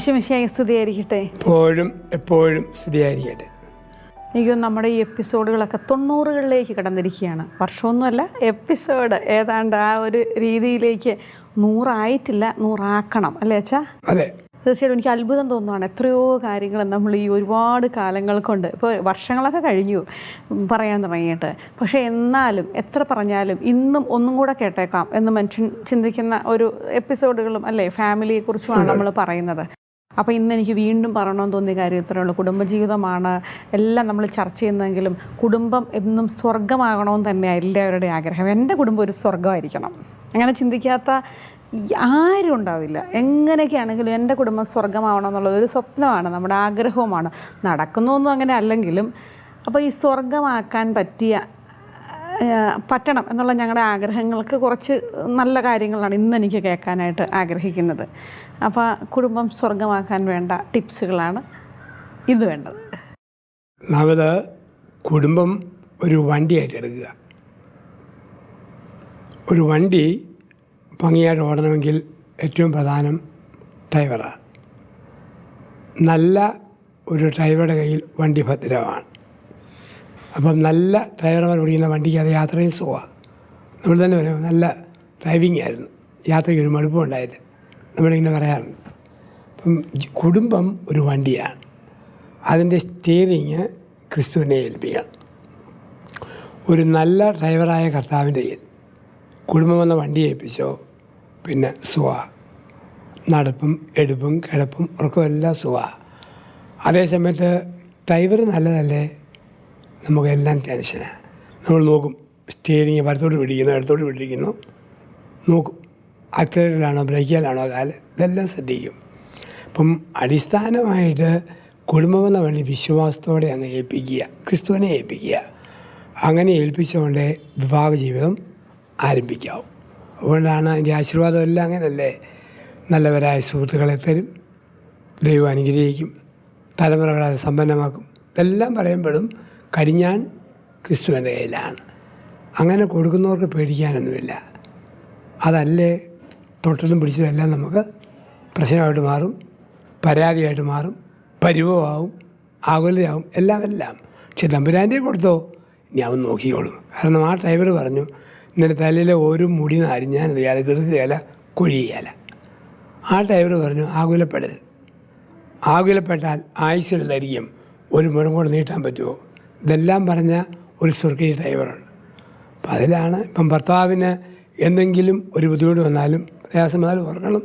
വിഷമിശയായി സ്തുതിയായിരിക്കട്ടെ. എപ്പോഴും എപ്പോഴും സ്തുതിയായിരിക്കട്ടെ. എനിക്ക് നമ്മുടെ ഈ എപ്പിസോഡുകളൊക്കെ തൊണ്ണൂറുകളിലേക്ക് കടന്നിരിക്കുകയാണ്. വർഷമൊന്നുമല്ല എപ്പിസോഡ്. ഏതാണ്ട് ആ ഒരു രീതിയിലേക്ക് നൂറായിട്ടില്ല നൂറാക്കണം. അല്ലേ അച്ഛാ? അതെ. തീർച്ചയായിട്ടും എനിക്ക് അത്ഭുതം തോന്നുവാണ്. എത്രയോ കാര്യങ്ങൾ നമ്മൾ ഈ ഒരുപാട് കാലങ്ങൾ കൊണ്ട് ഇപ്പോൾ വർഷങ്ങളൊക്കെ കഴിഞ്ഞു പറയാൻ തുടങ്ങിയിട്ട്. പക്ഷേ എന്നാലും എത്ര പറഞ്ഞാലും ഇന്നും ഒന്നും കൂടെ കേട്ടേക്കാം എന്ന് മനുഷ്യൻ ചിന്തിക്കുന്ന ഒരു എപ്പിസോഡുകളും അല്ലേ ഫാമിലിയെക്കുറിച്ചുമാണ് നമ്മൾ പറയുന്നത്. അപ്പോൾ ഇന്ന് എനിക്ക് വീണ്ടും പറയണമെന്ന് തോന്നിയ കാര്യം ഇത്രയേ ഉള്ളൂ. കുടുംബജീവിതമാണ് എല്ലാം നമ്മൾ ചർച്ച ചെയ്യുന്നതെങ്കിലും കുടുംബം എന്നും സ്വർഗമാകണമെന്ന് തന്നെയാണ് എല്ലാവരുടെയും ആഗ്രഹം. എന്റെ കുടുംബം ഒരു സ്വർഗമായിരിക്കണം അങ്ങനെ ചിന്തിക്കാത്ത ആരും ഉണ്ടാവില്ല. എങ്ങനെയൊക്കെയാണെങ്കിലും എന്റെ കുടുംബം സ്വർഗമാവണം എന്നുള്ളത് ഒരു സ്വപ്നമാണ് നമ്മുടെ ആഗ്രഹവുമാണ്. നടക്കുന്നൊന്നും അങ്ങനെ അല്ലെങ്കിലും അപ്പോൾ ഈ സ്വർഗമാക്കാൻ പറ്റിയ പറ്റണം എന്നുള്ള ഞങ്ങളുടെ ആഗ്രഹങ്ങൾക്ക് കുറച്ച് നല്ല കാര്യങ്ങളാണ് ഇന്ന് എനിക്ക് കേൾക്കാനായിട്ട് ആഗ്രഹിക്കുന്നത്. അപ്പോൾ കുടുംബം സ്വർഗമാക്കാൻ വേണ്ട ടിപ്സുകളാണ് ഇത് വേണ്ടത്. നമ്മൾ കുടുംബം ഒരു വണ്ടിയായിട്ട് എടുക്കുക. ഒരു വണ്ടി ഭംഗിയായിട്ട് ഓടണമെങ്കിൽ ഏറ്റവും പ്രധാനം ഡ്രൈവറാണ്. നല്ല ഒരു ഡ്രൈവറുടെ കയ്യിൽ വണ്ടി ഭദ്രമാണ്. അപ്പം നല്ല ഡ്രൈവർമാർ ഓടിക്കുന്ന വണ്ടിക്ക് അത് യാത്രയും സുഖമാണ് നമ്മൾ തന്നെ പറയാം നല്ല ഡ്രൈവിംഗ് ആയിരുന്നു. യാത്രയ്ക്ക് ഒരു മടുപ്പം ഉണ്ടായില്ല. നമ്മളിങ്ങനെ പറയാറുണ്ട്. അപ്പം കുടുംബം ഒരു വണ്ടിയാണ്. അതിന്റെ സ്റ്റിയറിങ് ക്രിസ്തുവിനെ ഏൽപ്പിക്കണം. ഒരു നല്ല ഡ്രൈവറായ കർത്താവിന്റെ കയ്യിൽ കുടുംബം വന്ന വണ്ടി ഏൽപ്പിച്ചോ? പിന്നെ സുഖ നടപ്പും എടുപ്പും കിടപ്പും ഉറക്കവും എല്ലാം സുഖ അതേസമയത്ത് ഡ്രൈവർ നല്ലതല്ലേ? നമുക്കെല്ലാം ടെൻഷനാണ് നമ്മൾ നോക്കും സ്റ്റിയറിങ് വലത്തോട്ട് പിടിക്കുന്നു ഇടത്തോട്ട് പിടിക്കുന്നു. നോക്കും ആക്സിലേറ്ററിലാണോ ബ്രേക്കിലാണോ കാൽ ഇതെല്ലാം ശ്രദ്ധിക്കും. അപ്പം അടിസ്ഥാനമായിട്ട് കുടുംബമെന്ന വഴി വിശ്വാസത്തോടെ അങ്ങ് ഏൽപ്പിക്കുക ക്രിസ്തുവിനെ ഏൽപ്പിക്കുക. അങ്ങനെ ഏൽപ്പിച്ചുകൊണ്ട് വിവാഹ ജീവിതം ആരംഭിക്കാവും. അതുകൊണ്ടാണ് അതിന്റെ ആശീർവാദം എല്ലാം അങ്ങനല്ലേ? നല്ലവരായ സുഹൃത്തുക്കളെ തരും ദൈവം അനുഗ്രഹിക്കും തലമുറകളെ സമ്പന്നമാക്കും. ഇതെല്ലാം പറയുമ്പോഴും കടിഞ്ഞാൻ ക്രിസ്തുവിന്റെ കയ്യിലാണ്. അങ്ങനെ കൊടുക്കുന്നവർക്ക് പേടിക്കാനൊന്നുമില്ല. അതല്ലേ തൊട്ടതും പിടിച്ചതും എല്ലാം നമുക്ക് പ്രശ്നമായിട്ട് മാറും പരാതിയായിട്ട് മാറും പരിവമാവും ആകുലതയാവും എല്ലാം എല്ലാം പക്ഷെ തമ്പുരാന്റെ കൊടുത്തോ? ഇനി അവൻ നോക്കിക്കോളും. കാരണം ആ ഡ്രൈവർ പറഞ്ഞു ഇന്നലെ തലയിലെ ഒരു മുടി നാരിഞ്ഞാൻ അറിയാതെ കിടക്കുകയില്ല കൊഴിയുകയില്ല ആ ഡ്രൈവർ പറഞ്ഞു ആകുലപ്പെടരുത്. ആകുലപ്പെട്ടാൽ ആയുസ്സിലായിരിക്കും ഒരു മുഴം കൂടെ നീട്ടാൻ പറ്റുമോ? ഇതെല്ലാം പറഞ്ഞ ഒരു സ്വർഗീയ ഡ്രൈവറാണ്. അപ്പം അതിലാണ് ഇപ്പം ഭർത്താവിന് എന്തെങ്കിലും ഒരു ബുദ്ധിമുട്ട് വന്നാലും പ്രയാസം വന്നാലും ഓർക്കണം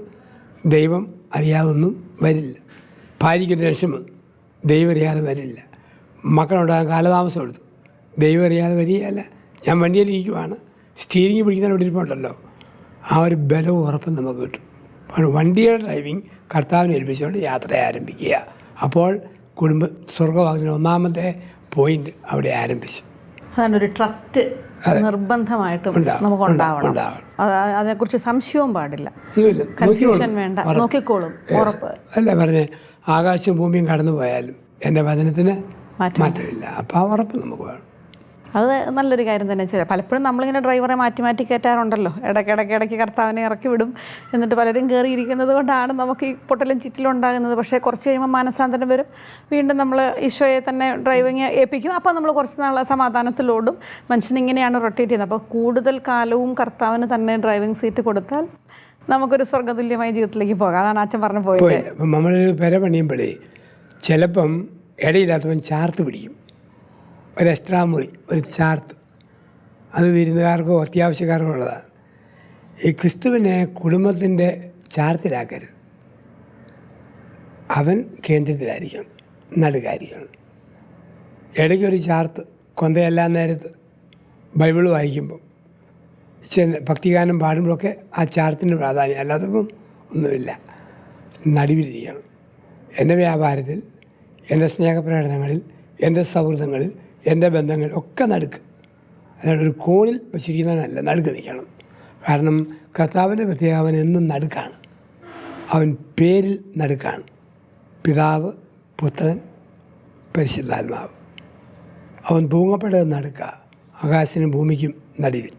ദൈവം അറിയാതൊന്നും വരില്ല. ഭാര്യയ്ക്ക് ടെൻഷൻ വന്നു ദൈവം അറിയാതെ വരില്ല. മക്കളുണ്ടാകാൻ കാലതാമസം എടുത്തു. ദൈവം അറിയാതെ വരികയല്ല. ഞാൻ വണ്ടിയിലിരിക്കുവാണ് സ്റ്റീരിങ് പിടിക്കുന്ന ഇവിടെ ഇരിപ്പുണ്ടല്ലോ. ആ ഒരു ബലവും ഉറപ്പും നമുക്ക് കിട്ടും. അപ്പോൾ വണ്ടിയുടെ ഡ്രൈവിംഗ് കർത്താവിനെ ഏൽപ്പിച്ചുകൊണ്ട് യാത്ര ആരംഭിക്കുക. അപ്പോൾ കുടുംബ സ്വർഗവാഹന ഒന്നാമത്തെ പോയിന്റ് അവിടെ ആരംഭിച്ചു. അതിനൊരു ട്രസ്റ്റ് നിർബന്ധമായിട്ടും നമുക്ക് ഉണ്ടാവണം. അതിനെക്കുറിച്ച് സംശയവും പാടില്ല. കൺഫ്യൂഷൻ വേണ്ട. നോക്കിക്കോളും. ഉറപ്പ്. അല്ല പറഞ്ഞേ ആകാശവും ഭൂമിയും കടന്നു പോയാലും എന്റെ വചനത്തിന് മാറ്റമില്ല. അപ്പോൾ ആ ഉറപ്പ് നമുക്ക് വേണം. അത് നല്ലൊരു കാര്യം തന്നെ ചില പലപ്പോഴും നമ്മളിങ്ങനെ ഡ്രൈവറെ മാറ്റി മാറ്റി കയറ്റാറുണ്ടല്ലോ. ഇടയ്ക്ക് ഇടയ്ക്ക് കർത്താവിനെ ഇറക്കി വിടും. എന്നിട്ട് പലരും കയറിയിരിക്കുന്നത് കൊണ്ടാണ് നമുക്ക് ഈ പൊട്ടലും ചിറ്റിലും ഉണ്ടാകുന്നത്. പക്ഷേ കുറച്ച് കഴിയുമ്പോൾ മാനസാന്തരം വരും. വീണ്ടും നമ്മൾ ഈശോയെ തന്നെ ഡ്രൈവിങ് ഏൽപ്പിക്കും. അപ്പോൾ നമ്മൾ കുറച്ച് നാൾ സമാധാനത്തിലോടും. മനുഷ്യനിങ്ങനെയാണ് റൊട്ടേറ്റ് ചെയ്യുന്നത്. അപ്പോൾ കൂടുതൽ കാലവും കർത്താവിന് തന്നെ ഡ്രൈവിംഗ് സീറ്റ് കൊടുത്താൽ നമുക്കൊരു സ്വർഗതുല്യമായ ജീവിതത്തിലേക്ക് പോകാം. അതാണ് അച്ഛൻ പറഞ്ഞു പോയത് നമ്മൾ പെര പണിയുമ്പോഴേ ചിലപ്പം ഇടയില്ലാത്തവൻ ചാർത്ത് പിടിക്കും. ഒരു എക്സ്ട്രാ മുറി ഒരു ചാർത്ത് അത് വിരുന്നുകാർക്കോ അത്യാവശ്യക്കാർക്കോ ഉള്ളതാണ് ഈ ക്രിസ്തുവിനെ കുടുംബത്തിന്റെ ചാർത്തിലാക്കരുത് അവൻ കേന്ദ്രത്തിലായിരിക്കണം നടുകായിരിക്കണം ഇടയ്ക്കൊരു ചാർത്ത് കൊന്തയെല്ലാം നേരത്ത് ബൈബിൾ വായിക്കുമ്പോൾ ചെന്ന് ഭക്തിഗാനം പാടുമ്പോഴൊക്കെ ആ ചാർത്തിന്റെ പ്രാധാന്യം അല്ലാത്തപ്പം ഒന്നുമില്ല. നടുവിലിരിക്കണം. എന്റെ വ്യാപാരത്തിൽ എന്റെ സ്നേഹപ്രകടനങ്ങളിൽ എന്റെ സൗഹൃദങ്ങളിൽ എന്റെ ബന്ധങ്ങൾ ഒക്കെ നടുക്ക്. അതായത് ഒരു കോണിൽ വെച്ചിരിക്കുന്നവനല്ല നടുക്ക് നിൽക്കണം. കാരണം കർത്താവിന്റെ പ്രത്യേക എന്നും നടുക്കാണ്. അവൻ പേരിൽ നടുക്കാണ്. പിതാവ് പുത്രൻ പരിശുദ്ധാത്മാവ്. അവൻ തൂങ്ങപ്പെട്ടത് നടുക്ക. ആകാശനും ഭൂമിക്കും നടുവിൽ.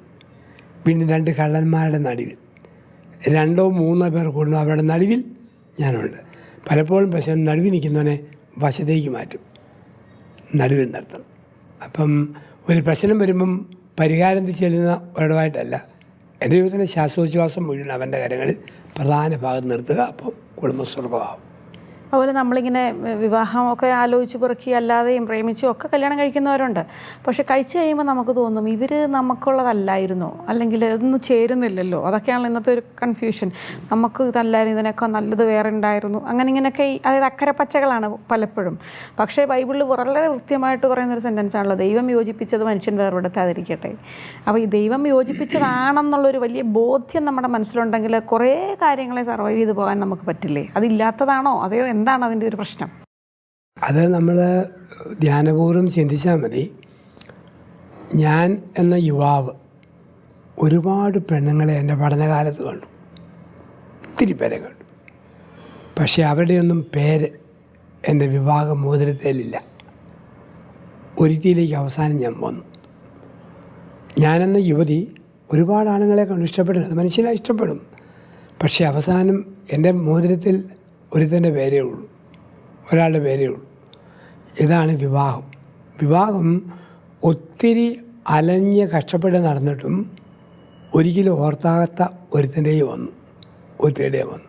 പിന്നെ രണ്ട് കള്ളന്മാരുടെ നടുവിൽ. രണ്ടോ മൂന്നോ പേർ കൂടുന്നു അവരുടെ നടുവിൽ ഞാനുണ്ട്. പലപ്പോഴും പക്ഷേ നടുവിൽ നിൽക്കുന്നവനെ വശത്തേക്ക് മാറ്റും. നടുവിൽ നിർത്തണം അപ്പം ഒരു പ്രശ്നം വരുമ്പം പരിഹാരം ചെല്ലുന്ന ഒരിടമായിട്ടല്ല. എന്റെ ജീവിതത്തിന്റെ ശ്വാസോച്ഛ്വാസം മുഴുവൻ അവന്റെ കരങ്ങളിൽ പ്രധാന ഭാഗം നിർത്തുക. അപ്പം കുടുംബം സ്വർഗമാവും അതുപോലെ നമ്മളിങ്ങനെ വിവാഹമൊക്കെ ആലോചിച്ച് പെറുക്കി അല്ലാതെയും പ്രേമിച്ചും ഒക്കെ കല്യാണം കഴിക്കുന്നവരുണ്ട്. പക്ഷെ കഴിച്ച് കഴിയുമ്പോൾ നമുക്ക് തോന്നും ഇവർ നമുക്കുള്ളതല്ലായിരുന്നോ. അല്ലെങ്കിൽ ഇതൊന്നും ചേരുന്നില്ലല്ലോ. അതൊക്കെയാണല്ലോ ഇന്നത്തെ ഒരു കൺഫ്യൂഷൻ നമുക്ക് ഇതല്ലായിരുന്നു ഇതിനൊക്കെ നല്ലത് വേറെ ഉണ്ടായിരുന്നു. അങ്ങനെ ഇങ്ങനെയൊക്കെ അതായത് അക്കരെ പച്ചകളാണ് പലപ്പോഴും. പക്ഷേ ബൈബിളിൽ വളരെ കൃത്യമായിട്ട് പറയുന്ന ഒരു സെന്റൻസ് ആണല്ലോ ദൈവം യോജിപ്പിച്ചത് മനുഷ്യൻ വേർപെടുത്താതിരിക്കട്ടെ. അപ്പോൾ ഈ ദൈവം യോജിപ്പിച്ചതാണെന്നുള്ളൊരു വലിയ ബോധ്യം നമ്മുടെ മനസ്സിലുണ്ടെങ്കിൽ കുറേ കാര്യങ്ങളെ സർവൈവ് ചെയ്ത് പോകാൻ നമുക്ക് പറ്റില്ലേ? അതില്ലാത്തതാണോ? അതെയോ എന്താണ് അതിന്റെ ഒരു പ്രശ്നം? അത് നമ്മൾ ധ്യാനപൂർവം ചിന്തിച്ചാൽ മതി. ഞാൻ എന്ന യുവാവ് ഒരുപാട് പെണ്ണുങ്ങളെ എന്റെ പഠനകാലത്ത് കണ്ടു. ഒത്തിരി പേരെ കണ്ടു. പക്ഷേ അവരുടെയൊന്നും പേര് എന്റെ വിവാഹ മോതിരത്തിലില്ല. ഒരുത്തിയിലേക്ക് അവസാനം ഞാൻ വന്നു. ഞാനെന്ന യുവതി ഒരുപാട് ആണുങ്ങളെ കണ്ടു. ഇഷ്ടപ്പെടുന്നത് മനുഷ്യനെ ഇഷ്ടപ്പെടും. പക്ഷേ അവസാനം എന്റെ മോതിരത്തിൽ ഒരുത്തന്റെ പേരേ ഉള്ളൂ. ഒരാളുടെ പേരേ ഉള്ളൂ. ഇതാണ് വിവാഹം. വിവാഹം ഒത്തിരി അലഞ്ഞ് കഷ്ടപ്പെട്ട് നടന്നിട്ടും ഒരിക്കലും ഓർത്താകാത്ത ഒരുത്തിന്റെയും വന്നു. ഒത്തിരിയുടെയും വന്നു.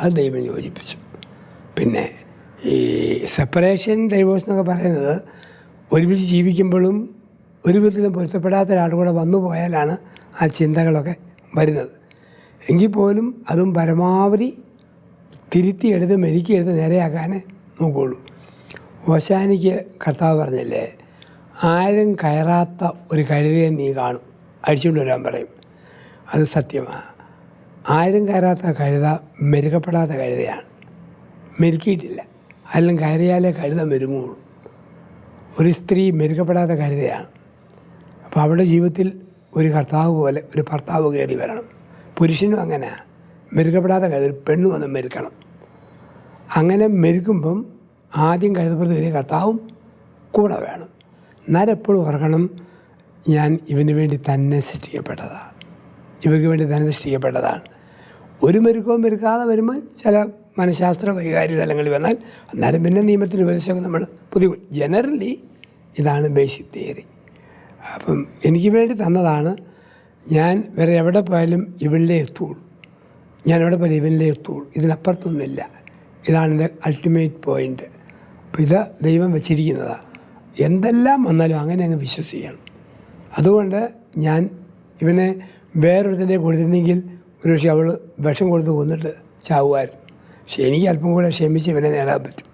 അത് ദൈവം യോജിപ്പിച്ചു. പിന്നെ ഈ സെപ്പറേഷൻ ഡൈവോഴ്സ് എന്നൊക്കെ പറയുന്നത് ഒരുമിച്ച് ജീവിക്കുമ്പോഴും ഒരു വിധത്തിലും പൊരുത്തപ്പെടാത്ത ഒരാൾ കൂടെ വന്നു പോയാലാണ് ആ ചിന്തകളൊക്കെ വരുന്നത്. എങ്കിൽ പോലും അതും പരമാവധി തിരുത്തിയെടുത്ത് മെരുക്കിയെടുത്ത് നേരെയാക്കാൻ നോക്കുകയുള്ളൂ ഓശാനിക്ക് കർത്താവ് പറഞ്ഞില്ലേ ആരും കയറാത്ത ഒരു കഴുതയെ നീ കാണും. അടിച്ചുകൊണ്ട് വരാൻ പറയും. അത് സത്യമാണ് ആരും കയറാത്ത കഴുത മെരുക്കപ്പെടാത്ത കഴുതയാണ് മെരുക്കിയിട്ടില്ല. അതിലും കയറിയാലേ കഴുത മെരുങ്ങുള്ളൂ. ഒരു സ്ത്രീ മെരുക്കപ്പെടാത്ത കഴുതയാണ് അപ്പോൾ അവളുടെ ജീവിതത്തിൽ ഒരു കർത്താവ് പോലെ ഒരു ഭർത്താവ് കയറി വരണം. പുരുഷനും അങ്ങനെ മെരുക്കപ്പെടാത്ത കഴുതൽ പെണ്ണ് വന്ന് മെരുക്കണം. അങ്ങനെ മെരുക്കുമ്പം ആദ്യം കയറിയ കർത്താവും കൂടെ വേണം. എന്നാലും എപ്പോഴും ഓർക്കണം ഞാൻ ഇവന് വേണ്ടി തന്നെ സൃഷ്ടിക്കപ്പെട്ടതാണ്. ഇവയ്ക്ക് വേണ്ടി തന്നെ സൃഷ്ടിക്കപ്പെട്ടതാണ്. ഒരു മെരുക്കവും മെരുക്കാതെ വരുമ്പോൾ ചില മനഃശാസ്ത്ര വൈകാരിക തലങ്ങളിൽ വന്നാൽ അന്നേരം പിന്നെ നിയമത്തിന് ഉപദേശമൊക്കെ നമ്മൾ പുതിയ ജനറലി ഇതാണ് ബേസിക് തിയറി അപ്പം എനിക്ക് വേണ്ടി തന്നതാണ്. ഞാൻ വേറെ എവിടെ പോയാലും ഇവളിലേ എത്തുള്ളൂ. പോയാലും ഇവനിലേ എത്തുള്ളൂ. ഇതിനപ്പുറത്തൊന്നുമില്ല. ഇതാണ് എന്റെ അൾട്ടിമേറ്റ് പോയിന്റ് അപ്പോൾ ഇത് ദൈവം വെച്ചിരിക്കുന്നതാണ് എന്തെല്ലാം വന്നാലും അങ്ങനെ അങ്ങ് വിശ്വസിക്കണം. അതുകൊണ്ട് ഞാൻ ഇവനെ വേറൊരുത്തന്റെ കൊടുത്തിരുന്നെങ്കിൽ ഒരുപക്ഷെ അവൾ വിഷം കൊടുത്ത് കൊന്നിട്ട് ചാവുമായിരുന്നു. പക്ഷെ എനിക്ക് അല്പം കൂടെ ക്ഷമിച്ച് ഇവനെ നേടാൻ പറ്റും.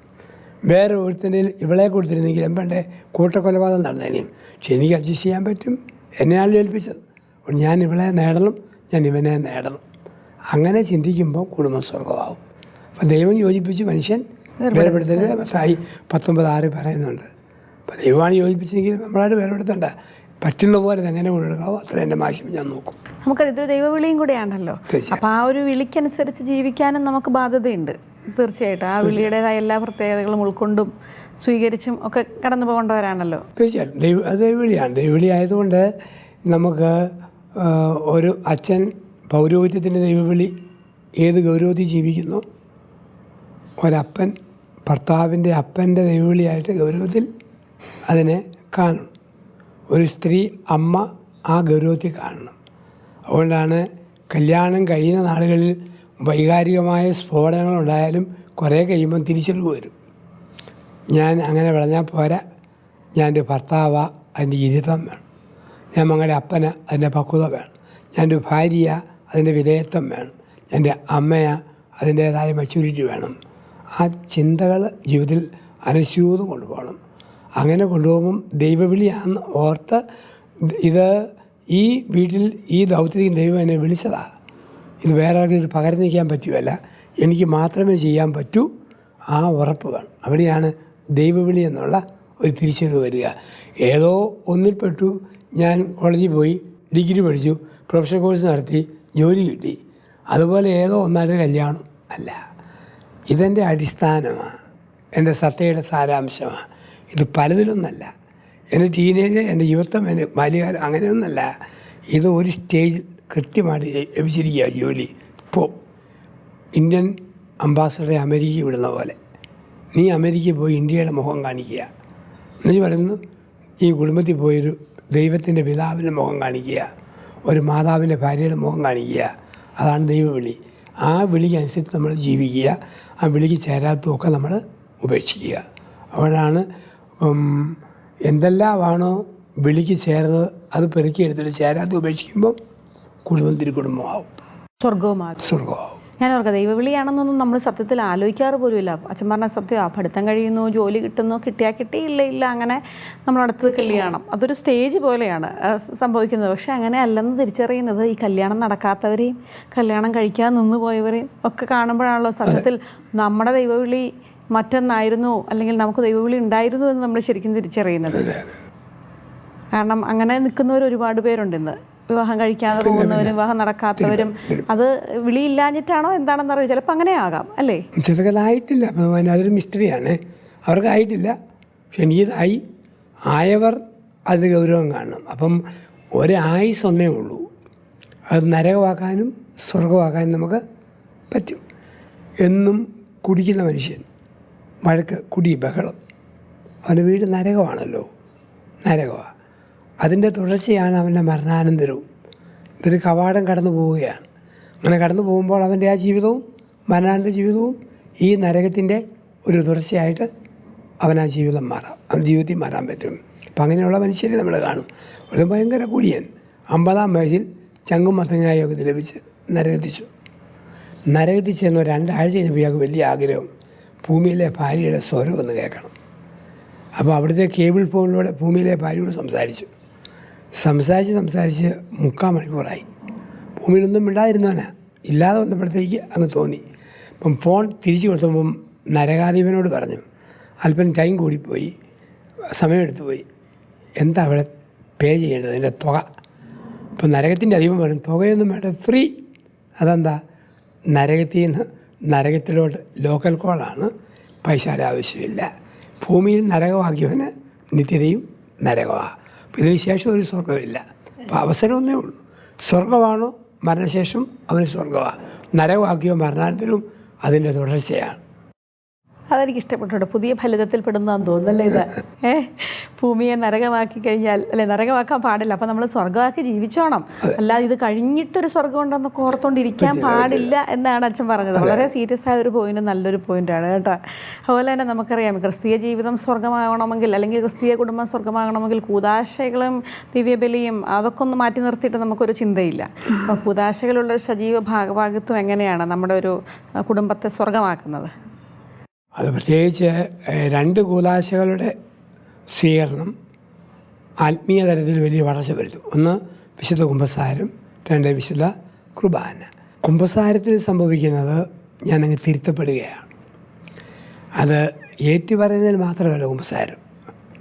വേറെ ഒരുത്തന്റെ ഇവളെ കൊടുത്തിരുന്നെങ്കിൽ എമ്പന്റെ കൂട്ടക്കൊലപാതകം നടന്നേനെയും പക്ഷെ എനിക്ക് അഡ്ജസ്റ്റ് ചെയ്യാൻ പറ്റും. എന്നെയാണ് ഏൽപ്പിച്ചത്. ഞാൻ ഇവളെ നേടണം. ഞാൻ ഇവനെ നേടണം. അങ്ങനെ ചിന്തിക്കുമ്പോൾ കുടുംബം സ്വർഗമാവും അപ്പം ദൈവം യോജിപ്പിച്ച് മനുഷ്യൻ വേർപെടുത്തരുത്. മത്തായി പത്തൊമ്പത് ആറ് പറയുന്നുണ്ട്. അപ്പം ദൈവമാണ് യോജിപ്പിച്ചെങ്കിൽ നമ്മളായിട്ട് വേർപെടുത്തണ്ട. പറ്റുന്ന പോലെ എങ്ങനെ കൊണ്ടെടുക്കാവോ അത്ര എന്റെ മാക്സിമം ഞാൻ നോക്കും. നമുക്കത് ഇതൊരു ദൈവവിളിയും കൂടെയാണല്ലോ. അപ്പം ആ ഒരു വിളിക്കനുസരിച്ച് ജീവിക്കാനും നമുക്ക് ബാധ്യതയുണ്ട്. തീർച്ചയായിട്ടും. ആ വിളിയുടേതായ എല്ലാ പ്രത്യേകതകളും ഉൾക്കൊണ്ടും സ്വീകരിച്ചും ഒക്കെ കടന്നു പോകേണ്ടവരാണല്ലോ. തീർച്ചയായിട്ടും. ദൈവ ദൈവവിളിയാണ്. ദൈവവിളി ആയതുകൊണ്ട് നമുക്ക് ഒരു അച്ഛൻ പൗരോഹിത്യത്തിന്റെ ദൈവവിളി ഏത് ഗൗരവത്തിൽ ജീവിക്കുന്നു? ഒരപ്പൻ ഭർത്താവിന്റെ അപ്പന്റെ ദൈവവിളിയായിട്ട് ഗൗരവത്തിൽ അതിനെ കാണും ഒരു സ്ത്രീ അമ്മ ആ ഗൗരവത്തിൽ കാണണം. അതുകൊണ്ടാണ് കല്യാണം കഴിയുന്ന നാളുകളിൽ വൈകാരികമായ സ്ഫോടനങ്ങളുണ്ടായാലും കുറേ കഴിയുമ്പം തിരിച്ചറിവ് വരും. ഞാൻ അങ്ങനെ വിളഞ്ഞാൽ പോരാ. ഞാൻ എന്റെ ഭർത്താവ അതിന്റെ ഇരുത്തം വേണം. ഞാൻ മകളുടെ അപ്പന അതിന്റെ പക്വത വേണം. ഞാൻ ഭാര്യ അതിന്റെ വിധേയത്വം വേണം. എന്റെ അമ്മയ അതിന്റേതായ മെച്യൂരിറ്റി വേണം. ആ ചിന്തകൾ ജീവിതത്തിൽ അനുസ്യൂതം കൊണ്ടുപോകണം. അങ്ങനെ കൊണ്ടുപോകുമ്പം ദൈവവിളിയാണെന്ന് ഓർത്ത് ഇത് ഈ വീട്ടിൽ ഈ ദൗത്യത്തിൽ ദൈവം എന്നെ വിളിച്ചതാണ് ഇത് വേറെ ആർക്കും പകരം നിൽക്കാൻ പറ്റുമല്ല എനിക്ക് മാത്രമേ ചെയ്യാൻ പറ്റൂ. ആ ഉറപ്പ് വേണം. അവിടെയാണ് ദൈവവിളി എന്നുള്ള ഒരു തിരിച്ചറിവ് വരിക. ഏതോ ഒന്നിൽപ്പെട്ടു ഞാൻ കോളേജിൽ പോയി ഡിഗ്രി പഠിച്ചു പ്രൊഫഷണൽ കോഴ്സ് നടത്തി ജോലി കിട്ടി. അതുപോലെ ഏതോ ഒന്നാലും കല്യാണം. അല്ല ഇതെന്റെ അടിസ്ഥാനമാണ് എന്റെ സത്തയുടെ സാരാംശമാണ് ഇത് പലതിലൊന്നല്ല. എന്റെ ടീനേജ് എന്റെ യുവത്വം എന്റെ ബാല്യകാലം അങ്ങനെയൊന്നല്ല. ഇത് ഒരു സ്റ്റേജിൽ കൃത്യമായിട്ട് ലഭിച്ചിരിക്കുക ജോലി. ഇപ്പോൾ ഇന്ത്യൻ അംബാസഡറെ അമേരിക്കയിൽ വിടുന്ന പോലെ. നീ അമേരിക്കയിൽ പോയി ഇന്ത്യയുടെ മുഖം കാണിക്കുക. എന്നു പറയുന്നു ഈ കുടുംബത്തിൽ പോയൊരു ദൈവത്തിന്റെ പിതാവിന്റെ മുഖം കാണിക്കുക. ഒരു മാതാവിന്റെ ഭാര്യയുടെ മുഖം കാണിക്കുക. അതാണ് ദൈവവിളി ആ വിളിക്കനുസരിച്ച് നമ്മൾ ജീവിക്കുക. ആ വിളിക്ക് ചേരാത്തതൊക്കെ നമ്മൾ ഉപേക്ഷിക്കുക. അവിടാണ് ഉം, എന്തെല്ലാമാണോ വിളിക്ക് ചേർന്നത് അത് പെറുക്കിയെടുത്തിട്ട് ചേരാത്ത ഉപേക്ഷിക്കുമ്പം കുടുംബം തിരുക്കുടുംബമാവും. സ്വർഗവുമാകും സ്വർഗമാവും ഞാൻ ഓർക്ക ദൈവവിളിയാണെന്നൊന്നും നമ്മൾ സത്യത്തിൽ ആലോചിക്കാറ് പോലുമില്ല. അച്ഛൻ പറഞ്ഞ സത്യം ആ പഠിത്തം കഴിയുന്നു ജോലി കിട്ടുന്നു കിട്ടിയാൽ കിട്ടിയില്ല ഇല്ല ഇല്ല അങ്ങനെ നമ്മളടുത്ത് കല്യാണം. അതൊരു സ്റ്റേജ് പോലെയാണ് സംഭവിക്കുന്നത്. പക്ഷെ അങ്ങനെ അല്ലെന്ന് തിരിച്ചറിയുന്നത് ഈ കല്യാണം നടക്കാത്തവരെയും കല്യാണം കഴിക്കാൻ നിന്ന് പോയവരെയും ഒക്കെ കാണുമ്പോഴാണല്ലോ സത്യത്തിൽ നമ്മുടെ ദൈവവിളി മറ്റൊന്നായിരുന്നു അല്ലെങ്കിൽ നമുക്ക് ദൈവവിളി ഉണ്ടായിരുന്നു എന്ന് നമ്മൾ ശരിക്കും തിരിച്ചറിയുന്നത്. കാരണം അങ്ങനെ നിൽക്കുന്നവർ ഒരുപാട് പേരുണ്ട് ഇന്ന്. വിവാഹം കഴിക്കാതെ പോകുന്നവരും വിവാഹം നടക്കാത്തവരും അത് വിളിയില്ലാഞ്ഞിട്ടാണോ എന്താണെന്ന് അറിയാം ചിലപ്പോൾ അങ്ങനെ ആകാം അല്ലേ? ചിലപ്പോൾ അതായിട്ടില്ല അതൊരു മിസ്റ്ററിയാണ്. അവർക്കായിട്ടില്ല. പക്ഷെ എനിക്കിതായി ആയവർ അതിന് ഗൗരവം കാണണം. അപ്പം ഒരായുസ് ഒന്നേ ഉള്ളൂ. അത് നരകമാക്കാനും സ്വർഗമാക്കാനും നമുക്ക് പറ്റും. എന്നും കുടിക്കുന്ന മനുഷ്യൻ. വഴക്ക് കുടി ബഹളം. അവന്റെ വീട് നരകമാണല്ലോ. നരകമാണ് അതിന്റെ തുടർച്ചയാണ് അവന്റെ മരണാനന്തരവും. ഇതൊരു കവാടം കടന്നു പോവുകയാണ്. അങ്ങനെ കടന്നു പോകുമ്പോൾ അവന്റെ ആ ജീവിതവും മരണാനന്തര ജീവിതവും ഈ നരകത്തിന്റെ ഒരു തുടർച്ചയായിട്ട് അവൻ ആ ജീവിതം മാറാം. അവൻ ജീവിതത്തിൽ മാറാൻ പറ്റും. അപ്പം അങ്ങനെയുള്ള മനുഷ്യരെ നമ്മൾ കാണും. ഒരു ഭയങ്കര കൂടിയൻ. അമ്പതാം വയസ്സിൽ ചങ്കും മത്തങ്ങായൊക്കെ ലഭിച്ച് നരകത്തിച്ചു. നരകത്തിൽ ചെന്ന് ഒരു രണ്ടാഴ്ച കഴിഞ്ഞപ്പോൾ ഇയാൾക്ക് വലിയ ആഗ്രഹം. ഭൂമിയിലെ ഭാര്യയുടെ സ്വരം ഒന്ന് കേൾക്കണം. അപ്പോൾ അവിടുത്തെ കേബിൾ ഫോണിലൂടെ ഭൂമിയിലെ ഭാര്യയോട് സംസാരിച്ചു. സംസാരിച്ച് സംസാരിച്ച് മുക്കാൽ മണിക്കൂറായി. ഭൂമിയിലൊന്നും മിണ്ടാതിരുന്നവനാ. ഇല്ലാതെ വന്നപ്പോഴത്തേക്ക് അങ്ങ് തോന്നി. അപ്പം ഫോൺ തിരിച്ചു കൊടുത്തപ്പം നരകാധിപനോട് പറഞ്ഞു. അല്പം ടൈം കൂടിപ്പോയി. സമയമെടുത്തു പോയി എന്താ അവിടെ പേ ചെയ്യേണ്ടത്? അതിന്റെ തുക. അപ്പം നരകത്തിന്റെ അധികം പറയും തുകയൊന്നും വേണ്ട ഫ്രീ അതെന്താ? നരകത്തിൽ നിന്ന് നരകത്തിലോട്ട് ലോക്കൽ കോളാണ് പൈസയുടെ ആവശ്യമില്ല. ഭൂമിയിൽ നരകമാക്കിയവന് നിത്യതയും നരകമാണ് ഇതിന് ശേഷം ഒരു സ്വർഗമില്ല അപ്പോൾ അവസരമൊന്നേ ഉള്ളൂ. സ്വർഗമാണോ മരണശേഷം? അവന് സ്വർഗമാണ് നരകമാക്കിയോ മരണാനന്തരവും അതിന്റെ തുടർച്ചയാണ്. അതെനിക്ക് ഇഷ്ടപ്പെട്ടു പുതിയ ഫലിതത്തിൽ പെടുന്നതാന്ന് തോന്നുന്നല്ലേ ഇത്? ഏ ഭൂമിയെ നരകമാക്കി കഴിഞ്ഞാൽ അല്ലെ നരകമാക്കാൻ പാടില്ല. അപ്പം നമ്മൾ സ്വർഗമാക്കി ജീവിച്ചോണം. അല്ലാതെ ഇത് കഴിഞ്ഞിട്ടൊരു സ്വർഗം ഉണ്ടെന്ന് ഓർത്തോണ്ടിരിക്കാൻ പാടില്ല എന്നാണ് അച്ഛൻ പറഞ്ഞത്. വളരെ സീരിയസ് ആയ ഒരു പോയിന്റ് നല്ലൊരു പോയിന്റാണ് കേട്ടോ. അതുപോലെ തന്നെ നമുക്കറിയാം ക്രിസ്തീയ ജീവിതം സ്വർഗമാകണമെങ്കിൽ അല്ലെങ്കിൽ ക്രിസ്തീയ കുടുംബം സ്വർഗമാകണമെങ്കിൽ കൂതാശകളും ദിവ്യബലിയും അതൊക്കെ ഒന്ന് മാറ്റി നിർത്തിയിട്ട് നമുക്കൊരു ചിന്തയില്ല. അപ്പോൾ കൂതാശകളുള്ള സജീവ ഭാഗഭാഗത്വം എങ്ങനെയാണ് നമ്മുടെ ഒരു കുടുംബത്തെ സ്വർഗമാക്കുന്നത് അത് പ്രത്യേകിച്ച് രണ്ട് കൂലാശകളുടെ സ്വീകരണം ആത്മീയ തലത്തിൽ വലിയ വളർച്ച വരുത്തും. ഒന്ന് വിശുദ്ധ കുംഭസാരം രണ്ട് വിശുദ്ധ കുർബാന. കുംഭസാരത്തിൽ സംഭവിക്കുന്നത് ഞാനങ്ങ് തിരുത്തപ്പെടുകയാണ്. അത് ഏറ്റുപറയുന്നതിൽ മാത്രമല്ല കുംഭസാരം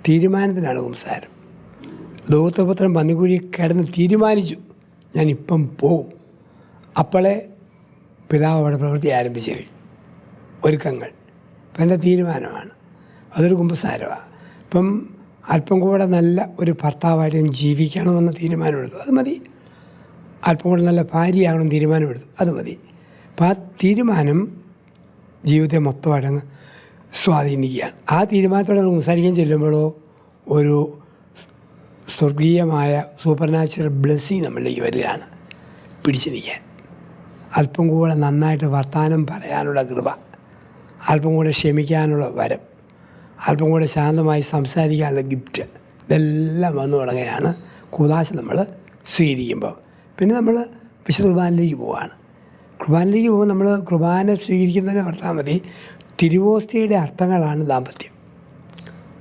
തീരുമാനത്തിനാണ് കുംഭസാരം ലോകത്തപുത്രം പന്നിക്കുഴി കിടന്ന് തീരുമാനിച്ചു ഞാനിപ്പം പോവും. അപ്പോളെ പിതാവ് അവിടെ പ്രവൃത്തി ആരംഭിച്ചു കഴിഞ്ഞു. ഒരുക്കങ്ങൾ. എന്റെ തീരുമാനമാണ്. അതൊരു കുമ്പസാരമാണ് ഇപ്പം അല്പം കൂടെ നല്ല ഒരു ഭർത്താവായിട്ട് ഞാൻ ജീവിക്കണമെന്ന് തീരുമാനമെടുത്തു. അത് മതി. അല്പം കൂടെ നല്ല ഭാര്യയാകണം തീരുമാനമെടുത്തു. അത് മതി. അപ്പം ആ തീരുമാനം ജീവിതത്തെ മൊത്തമായിട്ടങ്ങ് സ്വാധീനിക്കുകയാണ്. ആ തീരുമാനത്തോടെ സംസാരിക്കാൻ ചെല്ലുമ്പോഴോ ഒരു സ്വർഗീയമായ സൂപ്പർനാച്ചുറൽ ബ്ലെസ്സിങ് നമ്മളിലേക്ക് വരികയാണ്. പിടിച്ചിരിക്കാൻ. അല്പം കൂടെ നന്നായിട്ട് വർത്തമാനം പറയാനുള്ള കൃപ. അല്പം കൂടെ ക്ഷമിക്കാനുള്ള വരം അല്പം കൂടെ ശാന്തമായി സംസാരിക്കാനുള്ള ഗിഫ്റ്റ് ഇതെല്ലാം വന്നു തുടങ്ങുകയാണ്. കൂതാശ നമ്മൾ സ്വീകരിക്കുമ്പോൾ. പിന്നെ നമ്മൾ വിശുദ്ധ കുർബാനയിലേക്ക് പോവുകയാണ്. കുർബാനയിലേക്ക് പോകുമ്പോൾ നമ്മൾ കുർബാന സ്വീകരിക്കുന്നതിന് ഓർത്താൽ മതി. തിരുവോസ്തിയുടെ അർത്ഥങ്ങളാണ് ദാമ്പത്യം.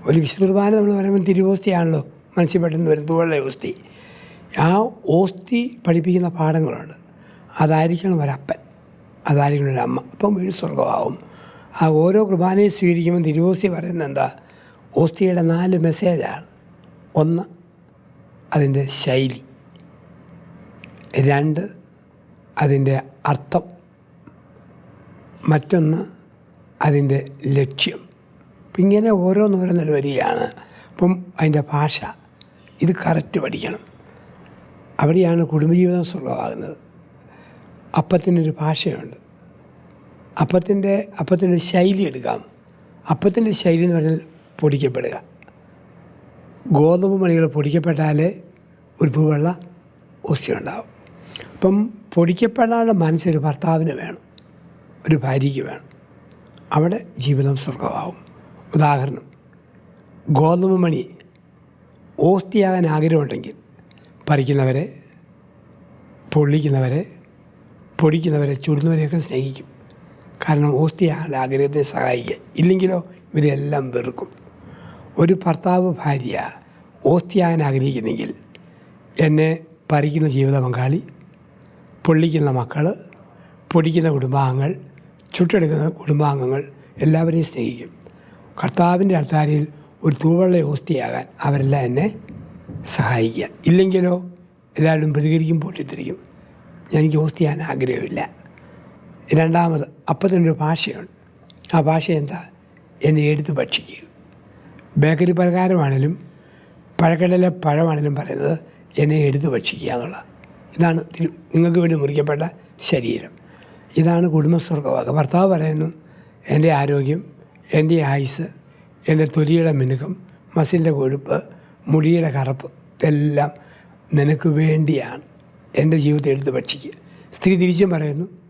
ഒരു വിശുദ്ധ കുർബാന നമ്മൾ പറയുമ്പോൾ തിരുവോസ്തിയാണല്ലോ. മനസ്സിൽ പെട്ടെന്ന് വരും തുവള്ള ഓസ്തി. ആ ഓസ്തി പഠിപ്പിക്കുന്ന പാഠങ്ങളുണ്ട്. അതായിരിക്കണം ഒരപ്പൻ. അതായിരിക്കണം ഒരു അമ്മ അപ്പം വീട് സ്വർഗമാവും ആ ഓരോ കുർബാനയും സ്വീകരിക്കുമ്പോൾ തിരുവോസ്തി പറയുന്നത് എന്താ? ഓസ്തിയുടെ നാല് മെസ്സേജാണ് ഒന്ന് അതിന്റെ ശൈലി. രണ്ട് അതിന്റെ അർത്ഥം. മറ്റൊന്ന് അതിന്റെ ലക്ഷ്യം. ഇങ്ങനെ ഓരോന്നോരോന്നിട്ട് വരികയാണ്. അപ്പം അതിന്റെ ഭാഷ ഇത് കറക്റ്റ് പഠിക്കണം. അവിടെയാണ് കുടുംബജീവിതം സുഖമാകുന്നത് അപ്പത്തിനൊരു ഭാഷയുണ്ട്. അപ്പത്തിന്റെ അപ്പത്തിന്റെ ശൈലി എടുക്കാം. അപ്പത്തിന്റെ ശൈലി എന്ന് പറഞ്ഞാൽ പൊടിക്കപ്പെടുക. ഗോതമ്പ് മണികൾ പൊടിക്കപ്പെട്ടാലേ ഒരു തൂവെള്ള ഉണ്ടാവും അപ്പം പൊടിക്കപ്പെടാനുള്ള മനസ്സൊരു ഭർത്താവിന് വേണം. ഒരു ഭാര്യയ്ക്ക് വേണം. അവിടെ ജീവിതം സ്വർഗമാവും ഉദാഹരണം ഗോതമ്പ് മണി ഓസ്തിയാകാൻ ആഗ്രഹമുണ്ടെങ്കിൽ പറിക്കുന്നവരെ പൊള്ളിക്കുന്നവരെ പൊടിക്കുന്നവരെ ചുടുന്നവരെയൊക്കെ സ്നേഹിക്കും. കാരണം ഓസ്തി ആഗ്രഹത്തെ സഹായിക്കുക. ഇല്ലെങ്കിലോ ഇവരെല്ലാം വെറുക്കും. ഒരു ഭർത്താവ് ഭാര്യ ഓസ്തിയാകാൻ ആഗ്രഹിക്കുന്നെങ്കിൽ എന്നെ പറിക്കുന്ന ജീവിത പങ്കാളി പൊള്ളിക്കുന്ന മക്കൾ പൊടിക്കുന്ന കുടുംബാംഗങ്ങൾ ചുട്ടെടുക്കുന്ന കുടുംബാംഗങ്ങൾ എല്ലാവരെയും സ്നേഹിക്കും. കർത്താവിന്റെ അർത്ഥാരിയിൽ ഒരു തൂവള്ള ഓസ്തിയാകാൻ അവരെല്ലാം എന്നെ സഹായിക്കുക. ഇല്ലെങ്കിലോ എല്ലാവരും പ്രതികരിക്കും പൊട്ടിത്തിരിക്കും എനിക്ക് ഓസ്തിയാൻ ആഗ്രഹമില്ല. രണ്ടാമത് അപ്പത്തിനൊരു ഭാഷയുണ്ട്. ആ ഭാഷ എന്താ? എന്നെ എടുത്ത് ഭക്ഷിക്കുക. ബേക്കറി പലഹാരമാണേലും പഴക്കടലെ പഴമാണേലും പറയുന്നത് എന്നെ എടുത്ത് ഭക്ഷിക്കുക എന്നുള്ള. ഇതാണ് നിങ്ങൾക്ക് വേണ്ടി മുറിക്കപ്പെട്ട ശരീരം. ഇതാണ് കുടുംബസ്വർഗവാക്ക് ഭർത്താവ് പറയുന്നു എന്റെ ആരോഗ്യം എന്റെ ആയുസ് എന്റെ തൊലിയുടെ മിനുക്കം മസിലിന്റെ കൊഴുപ്പ് മുടിയുടെ കറുപ്പ് ഇതെല്ലാം നിനക്ക് വേണ്ടിയാണ്. എന്റെ ജീവിതത്തെ എടുത്ത് ഭക്ഷിക്കുക. സ്ത്രീ തിരിച്ചും പറയുന്നു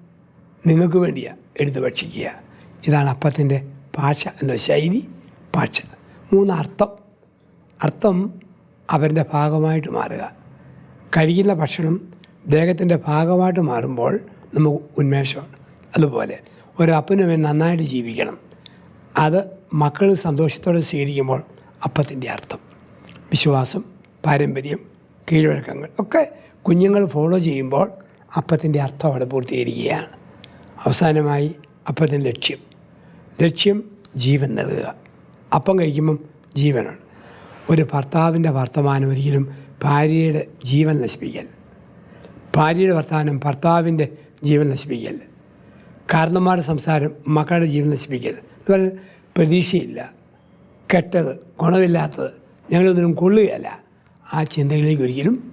നിങ്ങൾക്ക് വേണ്ടിയാണ് എടുത്ത് ഭക്ഷിക്കുക. ഇതാണ് അപ്പത്തിന്റെ ഭാഷ എന്ന ശൈലി ഭാഷ. മൂന്ന് അർത്ഥം അർത്ഥം അവരുടെ ഭാഗമായിട്ട് മാറുക. കഴിക്കുന്ന ഭക്ഷണം ദേഹത്തിന്റെ ഭാഗമായിട്ട് മാറുമ്പോൾ നമുക്ക് ഉന്മേഷമാണ് അതുപോലെ ഒരു അപ്പനും അമ്മയും നന്നായിട്ട് ജീവിക്കണം. അത് മക്കൾ സന്തോഷത്തോടെ സ്വീകരിക്കുമ്പോൾ അപ്പത്തിന്റെ അർത്ഥം. വിശ്വാസം പാരമ്പര്യം കീഴ്വഴക്കങ്ങൾ ഒക്കെ കുഞ്ഞുങ്ങൾ ഫോളോ ചെയ്യുമ്പോൾ അപ്പത്തിന്റെ അർത്ഥം അവിടെ പൂർത്തീകരിക്കുകയാണ്. അവസാനമായി അപ്പത്തിന്റെ ലക്ഷ്യം. ലക്ഷ്യം ജീവൻ നൽകുക. അപ്പം കഴിക്കുമ്പം ജീവനാണ്. ഒരു ഭർത്താവിന്റെ വർത്തമാനം ഒരിക്കലും ഭാര്യയുടെ ജീവൻ നശിപ്പിക്കൽ. ഭാര്യയുടെ വർത്തമാനം ഭർത്താവിന്റെ ജീവൻ നശിപ്പിക്കൽ. കാരണന്മാരുടെ സംസാരം മക്കളുടെ ജീവൻ നശിപ്പിക്കൽ. പറഞ്ഞാൽ പ്രതീക്ഷയില്ല. കെട്ടത് ഗുണമില്ലാത്തത് ഞങ്ങളൊന്നിനും കൊള്ളുകയല്ല. ആ ചിന്തകളിലേക്ക് ഒരിക്കലും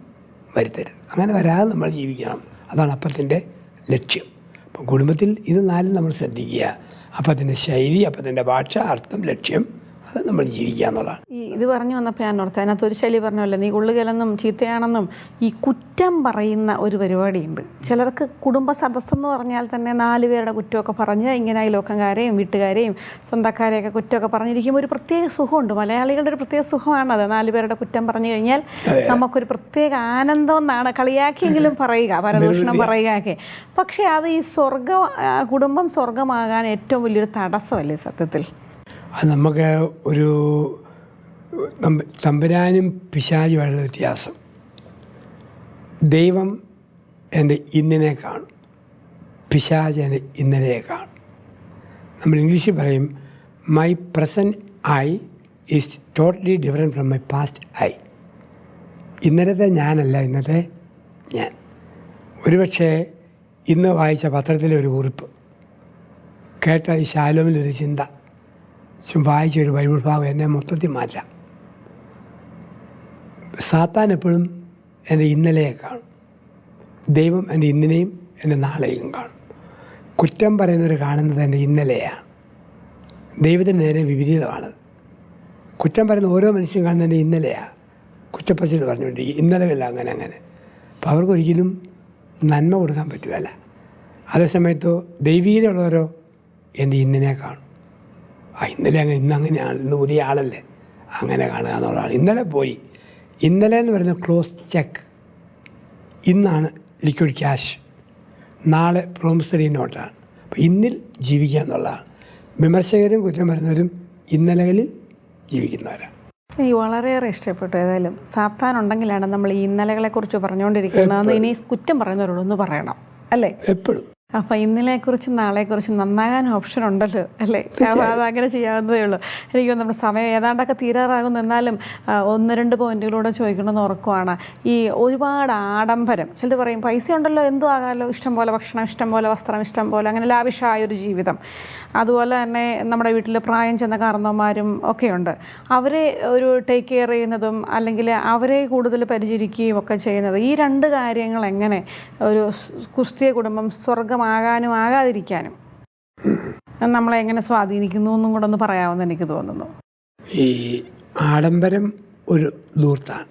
വരുത്തരുത്. അങ്ങനെ വരാതെ നമ്മൾ ജീവിക്കണം. അതാണ് അപ്പത്തിന്റെ ലക്ഷ്യം. കുടുംബത്തിൽ ഇത് നാലും നമ്മൾ ശ്രദ്ധിക്കുക. അപ്പത്തിന്റെ ശൈലി അപ്പത്തിന്റെ ഭാഷ അർത്ഥം ലക്ഷ്യം അത് നമ്മൾ ജീവിക്കുക എന്നുള്ളതാണ്. ഈ ഇത് പറഞ്ഞു വന്നപ്പോൾ ഞാൻ ഓർത്ത് അതിനകത്ത് ഒരു ശൈലി പറഞ്ഞല്ലോ നീ കൊള്ളുകയില്ലെന്നും ചീത്തയാണെന്നും. ഈ കുറ്റം പറയുന്ന ഒരു പരിപാടിയുണ്ട്. ചിലർക്ക് കുടുംബ സദസ്സെന്ന് പറഞ്ഞാൽ തന്നെ നാല് പേരുടെ കുറ്റമൊക്കെ പറഞ്ഞ് ഇങ്ങനെ ലോകംകാരെയും വീട്ടുകാരെയും സ്വന്തക്കാരെയൊക്കെ കുറ്റമൊക്കെ പറഞ്ഞിരിക്കുമ്പോൾ ഒരു പ്രത്യേക സുഖമുണ്ട്. മലയാളികളുടെ ഒരു പ്രത്യേക സുഖമാണത് നാല് പേരുടെ കുറ്റം പറഞ്ഞു കഴിഞ്ഞാൽ നമുക്കൊരു പ്രത്യേക ആനന്ദം എന്നാണ് കളിയാക്കിയെങ്കിലും പറയുക പരദൂഷണം പറയുകയൊക്കെ. പക്ഷേ അത് ഈ സ്വർഗം കുടുംബം സ്വർഗമാകാൻ ഏറ്റവും വലിയൊരു തടസ്സമല്ലേ സത്യത്തിൽ? അത് നമുക്ക് ഒരു തമ്പ- തമ്പുരാനും പിശാചുമായിട്ടുള്ള വ്യത്യാസം. ദൈവം എന്റെ ഇന്നിനെ കാണും. പിശാജ് എന്റെ ഇന്നലെയെ കാണും. നമ്മൾ ഇംഗ്ലീഷിൽ പറയും my present I is totally different from my past I ഇന്നലത്തെ ഞാനല്ല ഇന്നത്തെ ഞാൻ. ഒരുപക്ഷെ ഇന്ന് വായിച്ച പത്രത്തിലെ ഒരു കുറിപ്പ് കേട്ട ഈ ശാലോമിലൊരു ചിന്ത ചും വായിച്ച ഒരു ബൈബിൾ ഭാഗം എന്നെ മൊത്തത്തിൽ മാറ്റാം. സാത്താൻ എപ്പോഴും എന്റെ ഇന്നലെയെ കാണും. ദൈവം എന്റെ ഇന്നലെയും എന്റെ നാളെയും കാണും. കുറ്റം പറയുന്നവർ കാണുന്നത് എന്റെ ഇന്നലെയാണ്. ദൈവത്തിന് നേരെ വിപരീതമാണത് കുറ്റം പറയുന്ന ഓരോ മനുഷ്യനും കാണുന്നത് എന്റെ ഇന്നലെയാണ് കുറ്റപ്പച്ചൽ പറഞ്ഞുകൊണ്ട് ഇന്നലെയല്ല അങ്ങനെ അങ്ങനെ. അപ്പോൾ അവർക്കൊരിക്കലും നന്മ കൊടുക്കാൻ പറ്റുകയല്ല. അതേസമയത്തോ ദൈവീകതയുള്ളവരോ എന്റെ ഇന്നിനെ കാണും. ആ ഇന്നലെ അങ്ങ് ഇന്ന് അങ്ങനെയാണ് ഇന്ന് പുതിയ ആളല്ലേ? അങ്ങനെ കാണുക എന്നുള്ളതാണ് ഇന്നലെ പോയി. ഇന്നലെ എന്ന് പറയുന്നത് ക്ലോസ് ചെക്ക്. ഇന്നാണ് ലിക്വിഡ് ക്യാഷ് നാളെ പ്രോമിസറി നോട്ടാണ് അപ്പോൾ ഇന്നിൽ ജീവിക്കുക എന്നുള്ളതാണ് വിമർശകരും കുറ്റം വരുന്നവരും ഇന്നലകളിൽ ജീവിക്കുന്നവരാണ് എനിക്ക് വളരെയേറെ ഇഷ്ടപ്പെട്ടു. ഏതായാലും സാത്താൻ ഉണ്ടെങ്കിലാണ് നമ്മൾ ഈ ഇന്നലകളെക്കുറിച്ച് പറഞ്ഞുകൊണ്ടിരിക്കുന്നതെന്ന് ഇനി കുറ്റം പറയുന്നവരോടൊന്ന് പറയണം. അല്ലേ? എപ്പോഴും. അപ്പം ഇന്നലെക്കുറിച്ചും നാളെക്കുറിച്ചും നന്നാകാൻ ഓപ്ഷൻ ഉണ്ടല്ലോ അല്ലേ? അതങ്ങനെ ചെയ്യാവുന്നതേ ഉള്ളൂ. എനിക്ക് നമ്മുടെ സമയം ഏതാണ്ടൊക്കെ തീരാറാകും എന്നാലും ഒന്ന് രണ്ട് പോയിന്റുകളൂടെ ചോദിക്കണമെന്ന് ഉറക്കുവാണ് ഈ ഒരുപാട് ആഡംബരം ചിലർ പറയും പൈസ ഉണ്ടല്ലോ എന്തും ആകാമല്ലോ ഇഷ്ടം പോലെ ഭക്ഷണം ഇഷ്ടം പോലെ വസ്ത്രം ഇഷ്ടം പോലെ അങ്ങനെ ലാവിഷായ ഒരു ജീവിതം. അതുപോലെ തന്നെ നമ്മുടെ വീട്ടിൽ പ്രായം ചെന്ന കാരണവന്മാരും ഒക്കെയുണ്ട്. അവരെ ഒരു ടേക്ക് കെയർ ചെയ്യുന്നതും അല്ലെങ്കിൽ അവരെ കൂടുതൽ പരിചരിക്കുകയും ഒക്കെ ചെയ്യുന്നത് ഈ രണ്ട് കാര്യങ്ങൾ എങ്ങനെ ഒരു കുസ്തിയ കുടുംബം കുടുംബം സ്വർഗമാകാനും ആകാതിരിക്കാനും. നമ്മളെ എങ്ങനെ സ്വാധീനിക്കുന്നു എന്നും കൂടെ ഒന്ന് പറയാമെന്ന് എനിക്ക് തോന്നുന്നു. ഈ ആഡംബരം ഒരു ദൂർത്താണ്.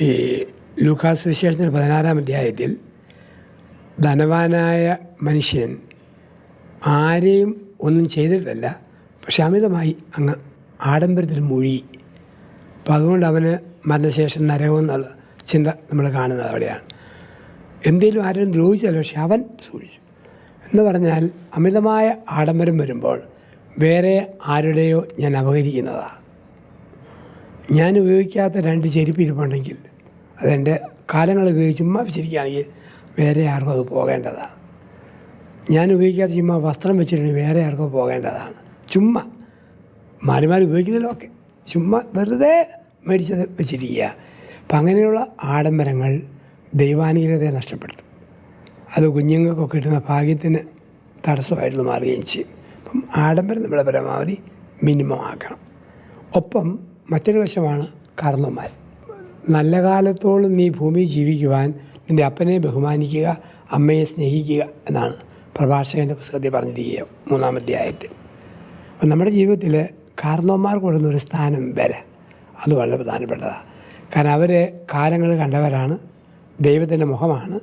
ഈ ലൂക്കാസ് വിശേഷത്തിന് പതിനാറാം അധ്യായത്തിൽ ധനവാനായ മനുഷ്യൻ ആരെയും ഒന്നും ചെയ്തിട്ടല്ല പക്ഷെ അമിതമായി അങ്ങ് ആഡംബരത്തിൽ മൊഴി അപ്പോൾ അതുകൊണ്ട് അവന് മരണശേഷം നരകം എന്നുള്ള ചിന്ത നമ്മൾ കാണുന്നത് അവിടെയാണ്. എന്തെങ്കിലും ആരും ദ്രോഹിച്ചല്ല പക്ഷെ അവൻ സൂക്ഷിച്ചു. എന്ന് പറഞ്ഞാൽ അമിതമായ ആഡംബരം വരുമ്പോൾ വേറെ ആരുടെയോ ഞാൻ അപഹരിക്കുന്നതാണ്. ഞാൻ ഉപയോഗിക്കാത്ത രണ്ട് ചെരുപ്പ് ഇരിപ്പുണ്ടെങ്കിൽ അതെന്റെ കാലങ്ങൾ ഉപയോഗിച്ച് ചുമ്മാ വെച്ചിരിക്കുകയാണെങ്കിൽ വേറെ ആർക്കും അത് പോകേണ്ടതാണ്. ഞാൻ ഉപയോഗിക്കാത്ത ചുമ്മാ വസ്ത്രം വെച്ചിട്ടുണ്ടെങ്കിൽ വേറെ ആർക്കും പോകേണ്ടതാണ്. ചുമ്മാ മാറി മാറി ഉപയോഗിക്കുന്നതിലൊക്കെ ചുമ്മാ വെറുതെ മേടിച്ചത് വെച്ചിരിക്കുക. അപ്പം അങ്ങനെയുള്ള ആഡംബരങ്ങൾ ദൈവാനുഗ്രഹത്തെ നഷ്ടപ്പെടുത്തും. അത് കുഞ്ഞുങ്ങൾക്കൊക്കെ കിട്ടുന്ന ഭാഗ്യത്തിന് തടസ്സമായിട്ട് മാറുകയും ചെയ്യും. അപ്പം ആഡംബരം നമ്മളെ പരമാവധി മിനിമം ആക്കണം ഒപ്പം മറ്റൊരു വശമാണ് കാരണവന്മാർ നല്ല കാലത്തോളം നീ ഭൂമി ജീവിക്കുവാൻ നിന്റെ അപ്പനെ ബഹുമാനിക്കുക അമ്മയെ സ്നേഹിക്കുക എന്നാണ് പ്രഭാഷകന്റെ പുസ്തകത്തിൽ പറഞ്ഞിരിക്കുക മൂന്നാമത്തെ അധ്യായത്തിൽ. അപ്പം നമ്മുടെ ജീവിതത്തിൽ കാരണവന്മാർക്ക് കൊടുക്കുന്ന ഒരു സ്ഥാനം വില അത് വളരെ പ്രധാനപ്പെട്ടതാണ്. കാരണം അവർ കാലങ്ങൾ കണ്ടവരാണ് ദൈവത്തിന്റെ മുഖമാണ്.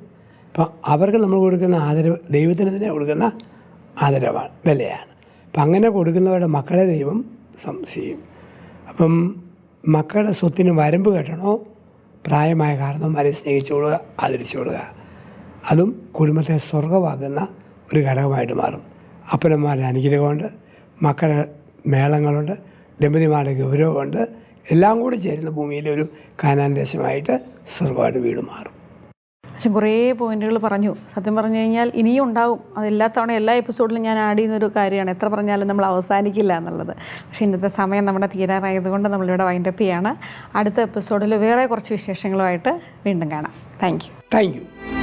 അപ്പോൾ അവർക്ക് നമ്മൾ കൊടുക്കുന്ന ആദരവ് ദൈവത്തിന് തന്നെ കൊടുക്കുന്ന ആദരവാണ് വിലയാണ്. അപ്പം അങ്ങനെ കൊടുക്കുന്നവരുടെ മക്കളെ ദൈവം സംശയം അപ്പം മക്കളുടെ സ്വത്തിന് വരമ്പ് കെട്ടണോ? പ്രായമായ കാരണവന്മാരെ സ്നേഹിച്ചു കൊടുക്കുക ആദരിച്ചു കൊടുക്കുക. അതും കുടുംബത്തെ സ്വർഗമാക്കുന്ന ഒരു ഘടകമായിട്ട് മാറും. അപ്പനന്മാരുടെ അനുഗ്രഹമുണ്ട് മക്കളെ മേളങ്ങളുണ്ട് ദമ്പതിമാരുടെ ഗൗരവമുണ്ട്. എല്ലാം കൂടി ചേരുന്ന ഭൂമിയിലെ ഒരു കാനാൻ ദേശമായിട്ട് സ്വർഗമായിട്ട് വീട് മാറും. പക്ഷെ കുറേ പോയിന്റുകൾ പറഞ്ഞു. സത്യം പറഞ്ഞു കഴിഞ്ഞാൽ ഇനിയും ഉണ്ടാവും. അത് എല്ലാ തവണ എല്ലാ എപ്പിസോഡിലും ഞാൻ ആഡ് ചെയ്യുന്ന ഒരു കാര്യമാണ്. എത്ര പറഞ്ഞാലും നമ്മൾ അവസാനിക്കില്ല എന്നുള്ളത്. പക്ഷേ ഇന്നത്തെ സമയം നമ്മുടെ തീരാറായതുകൊണ്ട് നമ്മളിവിടെ വൈൻഡപ്പ് ചെയ്യാണ്. അടുത്ത എപ്പിസോഡിൽ വേറെ കുറച്ച് വിശേഷങ്ങളുമായിട്ട് വീണ്ടും കാണാം. Thank you thank you